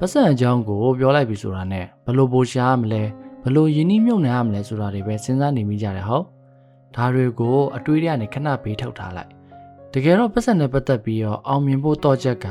ပတ်စံအကြောင်းကိုပြောလိုက်ပြီဆိုတာနဲ့ဘလို့ပိုရှားမလဲဘလို့ယင်းနှမြုပ်နှံရမလဲဆိုတာတွေပဲစဉ်းစားနေမိကြတယ်ဟုတ်ဒါတွေကိုအတွေးတွေကနေခဏဘေးထုတ်ထားလိုက်တကယ်တော့ပတ်စံနဲ့ပတ်သက်ပြီးတော့အောင်မြင်ဖို့တော့ချက်က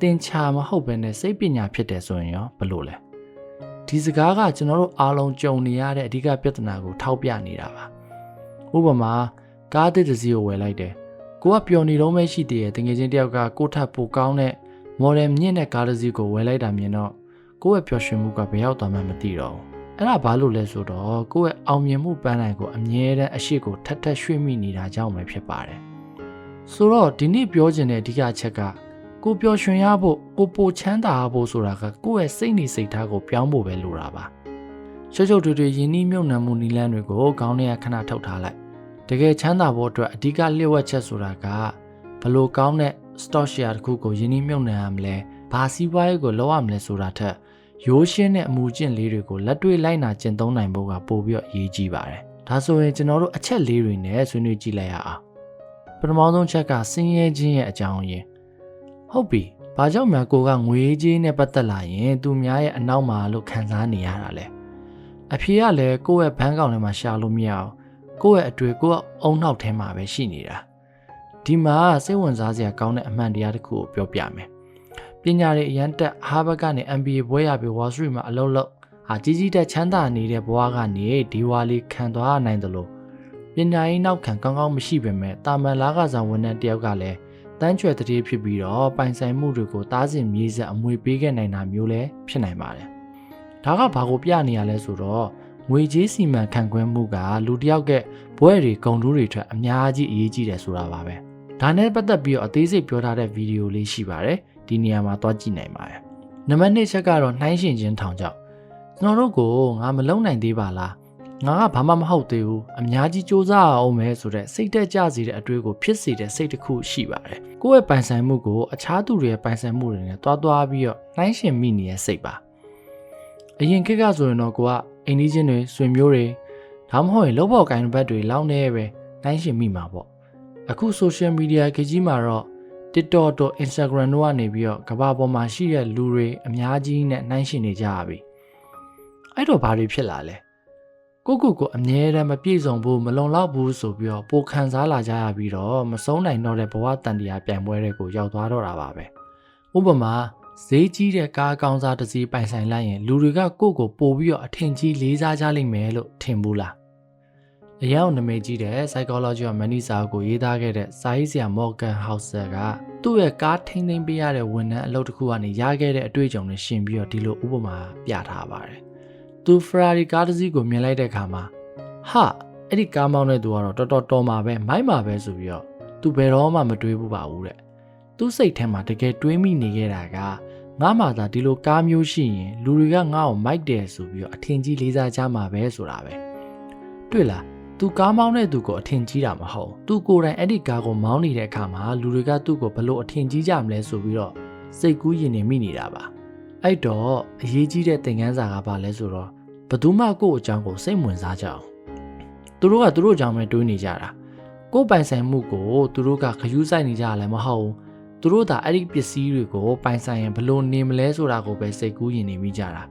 တင်ချာမဟုတ်ဘဲနဲ့စိတ်ပညာဖြစ်တယ်ဆိုရင်ရောဘလို့လဲဒီစကားကကျွန်တော်တို့အားလုံးကြုံနေရတဲ့အဓိကပြဿနာကိုထောက်ပြနေတာပါဥပမာကားတစ်တစ်စီးကိုဝယ်လိုက်တယ်ကိုကပျော်နေတော့မှရှိသေးတယ်တကယ်ချင်းတယောက်ကကိုယ့်ထပ်ပိုကောင်းတဲ့ မော်ဒယ်မြင့်တဲ့ကားတစ်စီးကိုဝယ်လိုက်တာမြင်တော့ကိုယ့်ရဲ့ပျော်ရွှင်မှုကဘယ်ရောက်သွားမှမသိတော့ဘူးအဲ့ဒါဘာလို့လဲဆိုတော့ကိုယ့်ရဲ့အောင်မြင်မှုပန်းတိုင်ကိုအမြဲတမ်းအရှိကိုထပ်ထပ်ရွှေ့မိနေတာကြောင့်ပဲဖြစ်ပါတယ်ဆိုတော့ဒီနေ့ပြောချင်တဲ့အဓိကအချက်ကကိုပျော်ရွှင်ရဖို့ကိုပိုချမ်းသာဖို့ဆိုတာကကိုယ့်ရဲ့စိတ်နေစိတ်ထားကိုပြောင်းဖို့ပဲလိုတာပါရှုပ်ရှုပ်ထွေးထွေးယဉ်နှီးမြုပ်နှံမှုနီလန်းတွေကိုခေါင်းထဲကခဏထုတ်ထားလိုက်တကယ်ချမ်းသာဖို့အတွက်အဓိကလျှို့ဝှက်ချက်ဆိုတာကဘလို့ကောင်းတဲ့ stock share တစ်ခုကိုယင်းနှိမ့်မြုပ်နှံရမလဲဘာစီးပွားရေးကိုလုပ်ရမလဲဆိုတာထက်ရိုးရှင်းတဲ့အမူအကျင့်လေးတွေကိုလက်တွေ့လိုက်နာကျင့်သုံးနိုင်ဖို့ကပိုပြီးတော့အရေးကြီးပါတယ်ဒါဆိုရင်ကျွန်တော်တို့အချက်လေးတွေနဲ့ဆွေးနွေးကြည့်လိုက်ရအောင်ပထမဆုံးချက်ကစင်းရဲခြင်းရဲ့အကြောင်းရင်းဟုတ်ပြီဘာကြောင့်များကိုကငွေကြေးနဲ့ပတ်သက်လာရင်သူများရဲ့အနောက်မှာလို့ခံစားနေရတာလဲအဖေကလည်းကိုယ့်ရဲ့ဘန်းကောင်ထဲမှာရှာလို့မရအောင်ကိုယ့်ရဲ့အတွေ့ကိုယ့်အုံနောက်ထဲမှာပဲရှိနေတာ ဒီမှာစိတ်ဝင်စားစရာကောင်းတဲ့အမှန်တရားတစ်ခုကိုပြောပြမယ်ပညာရေးအရန်တက်ဟာဘတ်ကနေ MBA ဘွဲရပြီး Wall Street မှာအလုပ်လုပ်ဟာကြီးကြီးတက်ချမ်းသာနေတဲ့ဘဝကနေဒီဝါလီခံသွားနိုင်တယ်လို့ပညာရေးနောက်ခံကောင်းကောင်းမရှိပေမဲ့တာမန်လာကစားဝန်ထမ်းတယောက်ကလည်းတန်းချွယ်တတိဖြစ်ပြီးတော့ပိုင်ဆိုင်မှုတွေကိုတားဆင်မြေးဆက်အမွေပေးခဲ့နိုင်တာမျိုးလည်းဖြစ်နိုင်ပါတယ်ဒါကဘာကိုပြနေရလဲဆိုတော့ငွေကြေးစီမံခန့်ခွဲမှုကလူတစ်ယောက်ကဘွဲတွေဂုံတူးတွေထက်အများကြီးအရေးကြီးတယ်ဆိုတာပါပဲ ဒါနဲ့ပတ်သက်ပြီးတော့အသေးစိတ်ပြောထားတဲ့ဗီဒီယိုလေးရှိပါတယ်ဒီနေရာမှာသွားကြည့်နိုင်ပါတယ်နံပါတ်2ချက်ကတော့နှိုင်းရှင်ခြင်းထောင်ကြောက်ကျွန်တော်တို့ကိုငါမလုံနိုင်သေးပါလားငါကဘာမှမဟုတ်သေးဘူးအများကြီးစူးစမ်းအောင်မယ်ဆိုတဲ့စိတ်တက်ကြစေတဲ့အတွေ့ကိုဖြစ်စေတဲ့စိတ်တစ်ခုရှိပါတယ်ကိုယ့်ရဲ့ပိုင်ဆိုင်မှုကိုအခြားသူတွေရဲ့ပိုင်ဆိုင်မှုတွေနဲ့တွားတွားပြီးတော့နှိုင်းရှင်မိနေတဲ့စိတ်ပါအရင်ခေတ်ကဆိုရင်တော့ကိုကအိမ်ကြီးချင်းတွေဆွေမျိုးတွေဒါမှမဟုတ်ရင်လောက်ပေါ်ကိုင်ဘတ်တွေလောင်းနေပဲနှိုင်းရှင်မိမှာပေါ့ အခု social media ခေတ်ကြီးမှာတော့ TikTok တို့ Instagram တို့ကနေပြီးတော့ကမ္ဘာပေါ်မှာရှိတဲ့လူတွေအများကြီးနဲ့နှိုင်းရှင်နေကြရပြီအဲ့တော့ဘာတွေဖြစ်လာလဲကိုကိုကိုအမြဲတမ်းမပြည့်စုံဘူးမလုံလောက်ဘူးဆိုပြီးတော့ပိုခံစားလာကြရပြီးတော့မဆုံးနိုင်တော့တဲ့ဘဝတန်တရားပြန်ပွဲတွေကိုရောက်သွားတော့တာပါပဲဥပမာဈေးကြီးတဲ့ကားကောင်းစားတစ်စီးပိုင်ဆိုင်လိုက်ရင်လူတွေကကိုကိုပို့ပြီးတော့အထင်ကြီးလေးစားကြလိမ့်မယ်လို့ထင်ဘူးလား အရောက်နမိတ်ကြီးတဲ့ psychology of money စာအုပ်ကိုရေးသားခဲ့တဲ့စာရေးဆရာ Morgan Housel ကသူ့ရဲ့ကားထိမ့်သိမ့်ပေးရတဲ့ဝန်ထမ်းအလုပ်တစ်ခုကနေရခဲ့တဲ့အတွေ့အကြုံနဲ့ရှင်ပြီးတော့ဒီလိုဥပမာပြထားပါတယ်။သူ Ferrari ကားတစ်စီးကိုမြင်လိုက်တဲ့အခါမှာဟာအဲ့ဒီကားမောင်းတဲ့သူကတော့တော်တော်တော်မှာပဲမိုက်မှာပဲဆိုပြီးတော့သူဘယ်တော့မှမတွေးဘူးပါဘူးတဲ့။သူ့စိတ်ထဲမှာတကယ်တွေးမိနေခဲ့တာကငါမှသာဒီလိုကားမျိုးရှိရင်လူတွေကငါ့ကိုမိုက်တယ်ဆိုပြီးတော့အထင်ကြီးလေးစားကြမှာပဲဆိုတာပဲ။တွေ့လား သူကားမောင်းတဲ့သူကိုအထင်ကြီးတာမဟုတ်သူကိုယ်တိုင်အဲ့ဒီကားကိုမောင်းနေတဲ့အခါမှာလူတွေကသူ့ကိုဘလို့အထင်ကြီးကြမလဲဆိုပြီးတော့စိတ်ကူးရင်နေမိနေတာပါအဲ့တော့အရေးကြီးတဲ့သင်ခန်းစာကဘာလဲဆိုတော့ဘသူမှကိုယ့်အကြောင်းကိုစိတ်ဝင်စားကြအောင်သူတို့ကသူတို့အကြောင်းပဲတွေးနေကြတာကိုယ်ပိုင်ဆိုင်မှုကိုသူတို့ကခရူးဆိုင်နေကြရလည်းမဟုတ်ဘူးသူတို့သာအဲ့ဒီပစ္စည်းတွေကိုပိုင်ဆိုင်ရင်ဘလို့နေမလဲဆိုတာကိုပဲစိတ်ကူးရင်နေမိကြတာ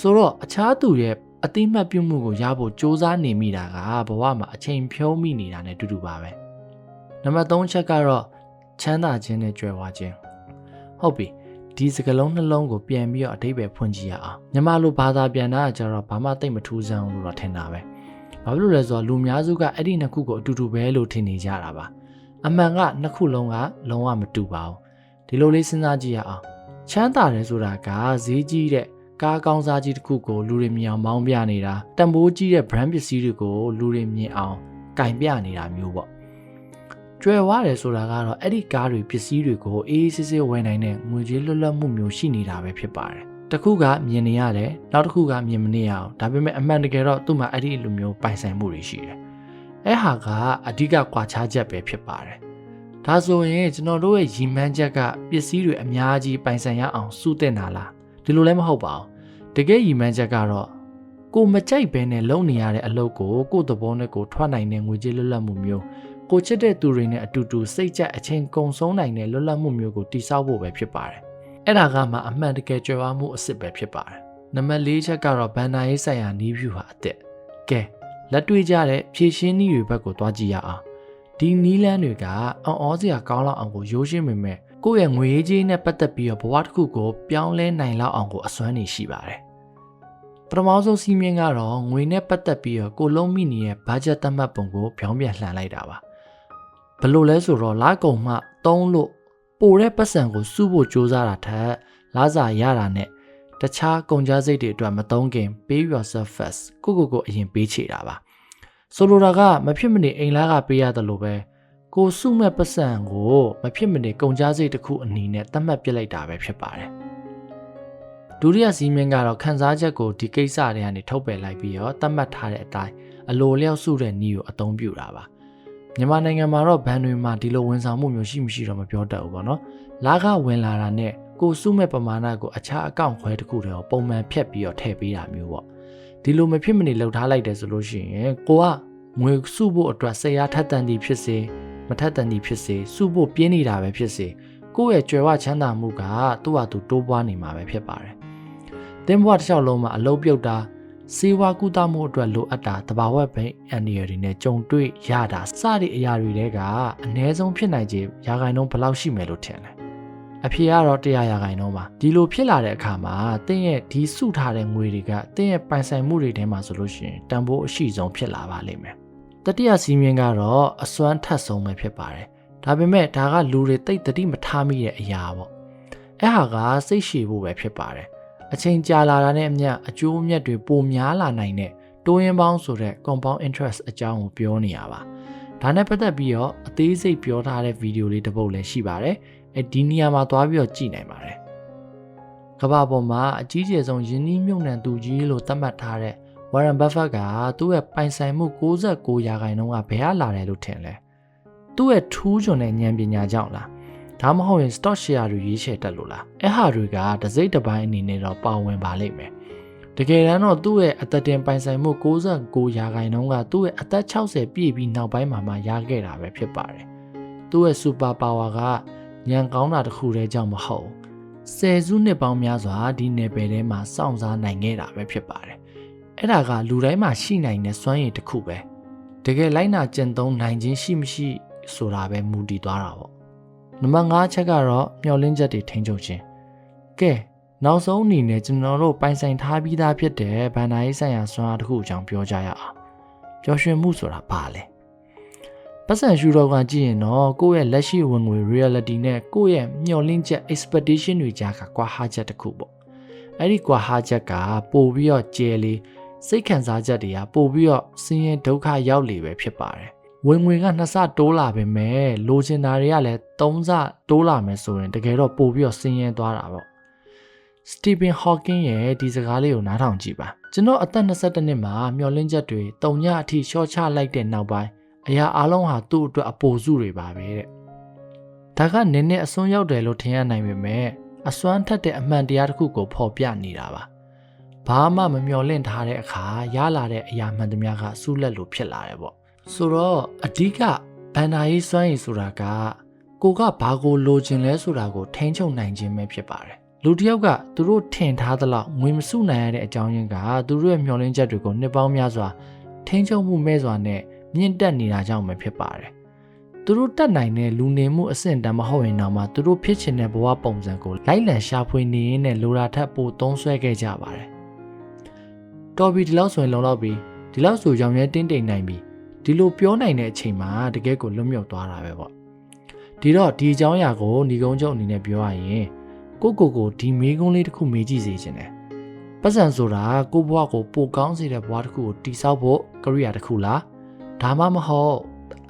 ဆိုတော့အခြားသူရဲ့အတိမတ်ပြုမှုကိုရဖို့စ조사နေမိတာကဘဝမှာအချိန်ဖြုံးမိနေတာနဲ့တူတူပါပဲနံပါတ်3ချက်ကတော့ချမ်းသာခြင်းနဲ့ကြွယ်ဝခြင်းဟုတ်ပြီဒီစကလုံးနှလုံးကိုပြန်ပြီးတော့အတိတ်ပဲဖွင့်ကြည့်ရအောင်ညီမလိုဘာသာပြန်တာကြတော့ဘာမှသိမထူးဆန်းဘူးလို့တော့ထင်တာပဲဘာဖြစ်လို့လဲဆိုတော့လူများစုကအဲ့ဒီနှစ်ခုကိုအတူတူပဲလို့ထင်နေကြတာပါအမှန်ကနှစ်ခုလုံးကလုံးဝမတူပါဘူးဒီလိုလေးစဉ်းစားကြည့်ရအောင်ချမ်းသာတယ်ဆိုတာကဈေးကြီးတဲ့ ကားကောင်းစားကြီးတစ်ခုကိုလူတွေမြင်အောင်မောင်းပြနေတာတန်ဖိုးကြီးတဲ့ brand ပစ္စည်းတွေကိုလူတွေမြင်အောင်ကင်ပြနေတာမျိုးပေါ့ကျွဲဝရတယ်ဆိုတာကတော့အဲ့ဒီကားတွေပစ္စည်းတွေကိုအေးအေးဆေးဆေးဝယ်နိုင်တဲ့ငွေကြေးလွတ်လပ်မှုမျိုးရှိနေတာပဲဖြစ်ပါတယ်တစ်ခုကမြင်နေရတယ်နောက်တစ်ခုကမြင်မနေရအောင်ဒါပေမဲ့အမှန်တကယ်တော့သူ့မှာအဲ့ဒီလိုမျိုးပိုင်ဆိုင်မှုတွေရှိတယ်အဲ့ဟာကအဓိကကွာခြားချက်ပဲဖြစ်ပါတယ်ဒါဆိုရင်ကျွန်တော်တို့ရဲ့ရည်မှန်းချက်ကပစ္စည်းတွေအများကြီးပိုင်ဆိုင်ရအောင်စုတင်တာလား ဒီလိုလည်းမဟုတ်ပါဘူးတကယ်ရည်မှန်းချက်ကတော့ကိုမကြိုက်ဘဲနဲ့လုံနေရတဲ့အလုပ်ကိုကိုယ့်သဘောနဲ့ကိုထွက်နိုင်တဲ့ငွေကြေးလွတ်လပ်မှုမျိုးကိုချစ်တဲ့သူတွေနဲ့အတူတူစိတ်ကြအချင်းကုံဆုံးနိုင်တဲ့လွတ်လပ်မှုမျိုးကိုတိစောက်ဖို့ပဲဖြစ်ပါတယ်အဲ့ဒါကမှအမှန်တကယ်ကြွယ်ဝမှုအစ်စ်ပဲဖြစ်ပါတယ်နံပါတ်၄ချက်ကတော့ဘန်နာရေးဆိုင်ရာနီးဗျူဟာအစ်စ်ကဲလက်တွေ့ကြတဲ့ဖြည့်ရှင်းနည်းတွေဘက်ကိုသွားကြည့်ရအောင်ဒီနီးလန်းတွေကအံ့ဩစရာကောင်းလောက်အောင်ကိုရိုးရှင်းပေမဲ့ ကိုယ့်ရဲ့ငွေရေးကြေးနဲ့ပတ်သက်ပြီးတော့ဘဝတစ်ခုကိုပြောင်းလဲနိုင်လောက်အောင်ကိုအစွမ်းနေရှိပါတယ်ပထမဆုံးစီးမြင်ကတော့ငွေနဲ့ပတ်သက်ပြီးတော့ကိုလုံးမိနေရဲ့ဘတ်ဂျက်သတ်မှတ်ပုံကိုပြောင်းပြန်လှန်လိုက်တာပါဘယ်လိုလဲဆိုတော့လာကုံမှသုံးလို့ပိုတဲ့ပတ်စံကိုစုဖို့ကြိုးစားတာထက်လာစာရတာနဲ့တခြားကုန်ကျစရိတ်တွေအတွက်မသုံးခင် pay yourself first ကိုကိုကိုအရင်ပေးချေတာပါဆိုလိုတာကမဖြစ်မနေအိမ်လာကပေးရတယ်လို့ပဲ ကိုစုမဲ့ပတ်စံကိုမဖြစ်မနေကုန်ကျစရိတ်တစ်ခုအနည်းနဲ့သတ်မှတ်ပြစ်လိုက်တာပဲဖြစ်ပါတယ်ဒုတိယစီးမင်းကတော့ခန်းစားချက်ကိုဒီကိစ္စတွေကနေထုတ်ပယ်လိုက်ပြီးတော့သတ်မှတ်ထားတဲ့အတိုင်းအလိုလျောက်စုတဲ့နည်းကိုအသုံးပြုတာပါမြန်မာနိုင်ငံမှာတော့ဘဏ်တွေမှာဒီလိုဝန်ဆောင်မှုမျိုးရှိမရှိတော့မပြောတတ်ဘူးပေါ့နော်လာကဝင်လာတာနဲ့ကိုစုမဲ့ပမာဏကိုအခြားအကောင့်ခွဲတစ်ခုတည်းကိုပုံမှန်ဖြတ်ပြီးတော့ထည့်ပေးတာမျိုးပေါ့ဒီလိုမဖြစ်မနေလှုပ်ထားလိုက်တယ်ဆိုလို့ရှိရင်ကိုကငွေစုဖို့အတွက်စိတ်အားထက်သန်သည်ဖြစ်စေ မထက်သန်သည်ဖြစ်စေစုဖို့ပြင်းနေတာပဲဖြစ်စေကိုယ့်ရဲ့ကြွယ်ဝချမ်းသာမှုကသူ့ဟာသူတိုးပွားနေမှာပဲဖြစ်ပါတယ်။တင်းဘွားတစ်လျှောက်လုံးမှာအလုံးပြုတ်တာစေဝါကုသမှုအတွက်လိုအပ်တာတဘာဝဘိန်းအန်ဒီရတွေနဲ့ကြုံတွေ့ရတာစသည့်အရာတွေတဲကအ ਨੇ ဆုံးဖြစ်နိုင်ခြေရာခိုင်နှုန်းဘယ်လောက်ရှိမယ်လို့ထင်လဲအဖြေကတော့100ရာခိုင်နှုန်းပါဒီလိုဖြစ်လာတဲ့အခါမှာတင်းရဲ့ဒီစုထားတဲ့ငွေတွေကတင်းရဲ့ပိုင်ဆိုင်မှုတွေထဲမှာဆိုလို့ရှိရင်တန်ဖိုးအရှိဆုံးဖြစ်လာပါလိမ့်မယ် တတိယစီးမြင်ကတော့အစွမ်းထက်ဆုံးပဲဖြစ်ပါတယ်ဒါပေမဲ့ဒါကလူတွေတိတ်တတိမထားမိတဲ့အရာပေါ့အဲ့ဟာကစိတ်ရှည်ဖို့ပဲဖြစ်ပါတယ်အချိန်ကြာလာတာနဲ့အမျှအကျိုးအမြတ်တွေပိုများလာနိုင်တဲ့တိုးရင်ပေါင်းဆိုတဲ့ compound interest အကြောင်းကိုပြောနေရပါဒါနဲ့ပတ်သက်ပြီးတော့အသေးစိတ်ပြောထားတဲ့ဗီဒီယိုလေးတစ်ပုဒ်လည်းရှိပါတယ်အဲဒီနေရာမှာသွားပြီးတော့ကြည့်နိုင်ပါတယ်ကမ္ဘာပေါ်မှာအကြီးကျယ်ဆုံးယင်းနှီးမြုပ်နှံသူကြီးလို့သတ်မှတ်ထားတဲ့ Warren Buffett ကသူ့ရဲ့ပိုင်ဆိုင်မှု69ရာခိုင်နှုန်းကဘယ်ကလာတယ်လို့ထင်လဲသူ့ရဲ့ထူးချွန်တဲ့ဉာဏ်ပညာကြောင့်လားဒါမှမဟုတ်ရင် stock share တွေရွေးချယ်တက်လို့လားအဲ့ဟာတွေကတစိမ့်တစ်ပိုင်းအနေနဲ့တော့ပါဝင်ပါလိမ့်မယ်တကယ်တမ်းတော့သူ့ရဲ့အသက်တင်ပိုင်ဆိုင်မှု69ရာခိုင်နှုန်းကသူ့ရဲ့အသက်60ပြည့်ပြီးနောက်ပိုင်းမှာမှရခဲ့တာပဲဖြစ်ပါတယ်သူ့ရဲ့ super power ကညံကောင်းတာတခုတည်းကြောင့်မဟုတ်ဆယ်စုနှစ်ပေါင်းများစွာဒီနယ်ပယ်ထဲမှာစောင့်စားနိုင်ခဲ့တာပဲဖြစ်ပါတယ် အဲ့ဒါကလူတိုင်းမှာရှိနိုင်တဲ့စွမ်းရည်တစ်ခုပဲတကယ်လိုက်နာကျင့်သုံးနိုင်ခြင်းရှိမရှိဆိုတာပဲမူတည်သွားတာပေါ့နံပါတ်5ချက်ကတော့မျောလင်းချက်တွေထိန်းချုပ်ခြင်းကဲနောက်ဆုံးအနေနဲ့ကျွန်တော်တို့ပိုင်ဆိုင်ထားပြီးသားဖြစ်တဲ့ဗန္ဒာရေးဆိုင်ရာစွမ်းအားတစ်ခုအကြောင်းပြောကြရအောင်ပျော်ရွှင်မှုဆိုတာဘာလဲပတ်စံရှူတော့ကကြည့်ရင်တော့ကိုယ့်ရဲ့လက်ရှိဝင်ငွေ reality နဲ့ကိုယ့်ရဲ့မျှော်လင့်ချက် expectation တွေကြားကကွာဟာချက်တစ်ခုပေါ့အဲ့ဒီကွာဟာချက်ကပို့ပြီးတော့ကျဲလေး စိတ်ခံစားချက်တွေကပို့ပြီးတော့ဆင်းရဲဒုက္ခရောက်လေပဲဖြစ်ပါတယ်ဝင်ငွေကနှစ်ဆတိုးလာပေမဲ့လိုချင်တာတွေကလည်းသုံးဆတိုးလာမယ်ဆိုရင်တကယ်တော့ပို့ပြီးတော့ဆင်းရဲသွားတာပေါ့စတီဗင်ဟော့ကင်းရဲ့ဒီစကားလေးကိုနားထောင်ကြည့်ပါကျွန်တော်အသက်22နှစ်မှာမျောလင့်ချက်တွေတုံညအထိရှော့ချလိုက်တဲ့နောက်ပိုင်းအရာအလုံးဟာသူ့အတွက်အပိုစုတွေပါပဲတဲ့ဒါကနည်းနည်းအစွန်းရောက်တယ်လို့ထင်ရနိုင်ပေမဲ့အစွမ်းထက်တဲ့အမှန်တရားတစ်ခုကိုဖော်ပြနေတာပါ ဘာမှမမျော်လင့်ထားတဲ့အခါရလာတဲ့အရာမှန်သမျှကစူးလက်လို့ဖြစ်လာတယ်ပေါ့ဆိုတော့အဓိကဘန္နာရေးစွမ်းရည်ဆိုတာကကိုကဘာကိုလိုချင်လဲဆိုတာကိုထိန်းချုပ်နိုင်ခြင်းပဲဖြစ်ပါတယ်လူတစ်ယောက်ကသူတို့ထင်ထားသလောက်ငွေမစုနိုင်ရတဲ့အကြောင်းရင်းကသူတို့ရဲ့မျှော်လင့်ချက်တွေကိုနှစ်ပေါင်းများစွာထိန်းချုပ်မှုမဲ့စွာနဲ့မြင့်တက်နေတာကြောင့်ပဲဖြစ်ပါတယ်သူတို့တက်နိုင်တဲ့လူနေမှုအဆင့်တန်းမဟုတ်ရင်တော့မှသူတို့ဖြစ်ချင်တဲ့ဘဝပုံစံကိုလိုက်လံရှာဖွေနေရင်းနဲ့လိုရာထက်ပိုသုံးဆွဲခဲ့ကြပါတယ် တော်ပြီဒီလောက်ဆိုရင်လုံလောက်ပြီဒီလောက်ဆိုရောင်ရဲတင်းတိမ်နိုင်ပြီဒီလိုပြောနိုင်တဲ့အချိန်မှာတကယ်ကိုလွတ်မြောက်သွားတာပဲပေါ့ဒီတော့ဒီအကြောင်းအရာကိုညီကုန်းချုပ်အနေနဲ့ပြောရရင်ကိုကိုကိုဒီမေးခွန်းလေးတစ်ခုမေးကြည့်စေချင်တယ်ပတ်စံဆိုတာကိုဘွားကိုပိုကောင်းစေတဲ့ဘွားတစ်ခုကိုတိဆောက်ဖို့ကရိယာတစ်ခုလားဒါမှမဟုတ်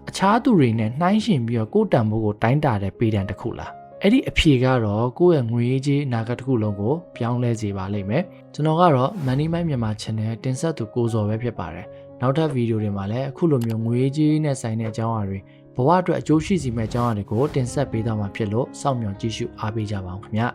အခြားသူတွေနဲ့နှိုင်းယှဉ်ပြီးတော့ကိုယ်တန်ဖိုးကိုတိုင်းတာတဲ့ပေတံတစ်ခုလား အဲ့ဒီအဖြေကတော့ကိုယ့်ရဲ့ငွေကြေးအနာဂတ်တစ်ခုလုံးကိုပြောင်းလဲစေပါလိမ့်မယ်ကျွန်တော်ကတော့ Money Mind မြန်မာ Channel တင်ဆက်သူကိုဇော်ပဲဖြစ်ပါတယ်နောက်ထပ်ဗီဒီယိုတွေမှာလည်းအခုလိုမျိုးငွေကြေးနဲ့ဆိုင်တဲ့အကြောင်းအရာတွေဘဝအတွက်အကျိုးရှိစေမယ့်အကြောင်းအရာတွေကိုတင်ဆက်ပေးသွားမှာဖြစ်လို့စောင့်မျှော်ကြည့်ရှုအားပေးကြပါအောင်ခင်ဗျာ